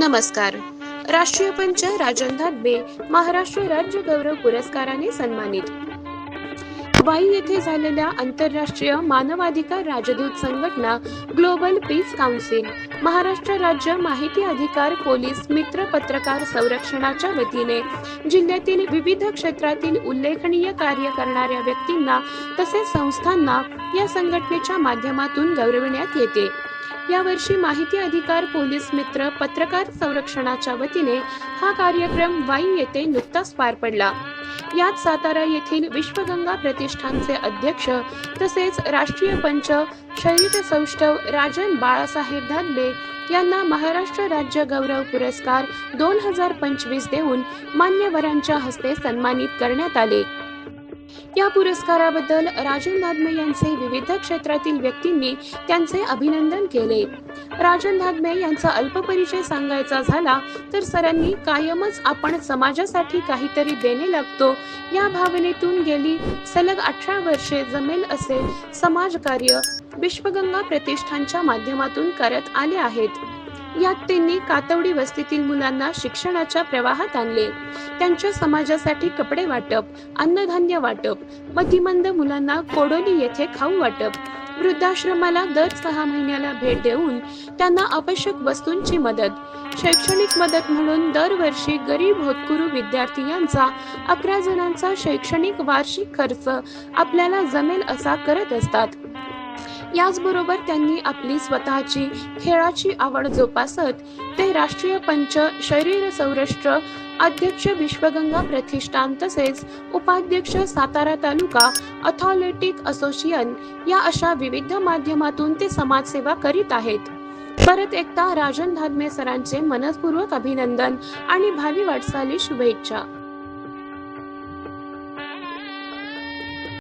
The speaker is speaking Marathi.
नमस्कार. राष्ट्रीय पंच राजन धाबे महाराष्ट्र राज्य गौरव पुरस्काराने सन्मानित. वाई येथे झालेल्या आंतरराष्ट्रीय मानवाधिकार राजदूत संघटना ग्लोबल पीस काउन्सिल महाराष्ट्र राज्य माहिती अधिकार पोलीस मित्र पत्रकार संरक्षणाच्या वतीने जिल्ह्यातील विविध क्षेत्रातील उल्लेखनीय कार्य करणाऱ्या व्यक्तींना तसेच संस्थांना या संघटनेच्या माध्यमातून गौरविण्यात येते. यावर्षी माहिती अधिकार पोलीस मित्र पत्रकार संरक्षणाच्या वतीने हा कार्यक्रम वाई येथे नुकताच पार पडला. यात सातारा येथील विश्वगंगा प्रतिष्ठानचे अध्यक्ष तसेच राष्ट्रीय पंच शरीर सौष्ठव राजन बाळासाहेब धानबे यांना महाराष्ट्र राज्य गौरव पुरस्कार दोन हजार पंचवीस देऊन मान्यवरांच्या हस्ते सन्मानित करण्यात आले. या पुरस्काराबद्दल राजन धादमे यांचे विविध क्षेत्रातील व्यक्तींनी त्यांचे अभिनंदन केले. राजन धादमे यांचा अल्पपरिचय सांगायचा झाला तर सरांनी कायमच आपण समाजासाठी काहीतरी देणे लागतो. या भावनेतून गेली सलग अठरा वर्षे जमेल असे समाजकार्य विश्वगंगा प्रतिष्ठानच्या माध्यमातून करत आले आहेत. यात त्यांनी कातवडी वस्तीतील मुलांना शिक्षणाच्या प्रवाहात आणले. त्यांच्या समाजासाठी कपडे वाटप अन्नधान्य वाटप मतिमंद मुलांना कोडोली येथे खाऊ वाटप वृद्धाश्रमाला दर सहा महिन्याला भेट देऊन त्यांना आवश्यक वस्तूंची मदत शैक्षणिक मदत म्हणून दरवर्षी गरीब होतकुरू विद्यार्थी यांचा अकरा जणांचा शैक्षणिक वार्षिक खर्च आपल्याला जमेल असा करत असतात. याचबरोबर त्यांनी आपली स्वतःची खेळाची आवड जोपासत ते राष्ट्रीय पंच शरीर सौराष्ट्र अध्यक्ष विश्वगंगा प्रतिष्ठान तसेच उपाध्यक्ष सातारा तालुका अथॉलेटिक असोसिएशन या अशा विविध माध्यमातून ते समाजसेवा करीत आहेत. परत एकदा राजन धादमे सरांचे मनपूर्वक अभिनंदन आणि भावी वाटचाली शुभेच्छा.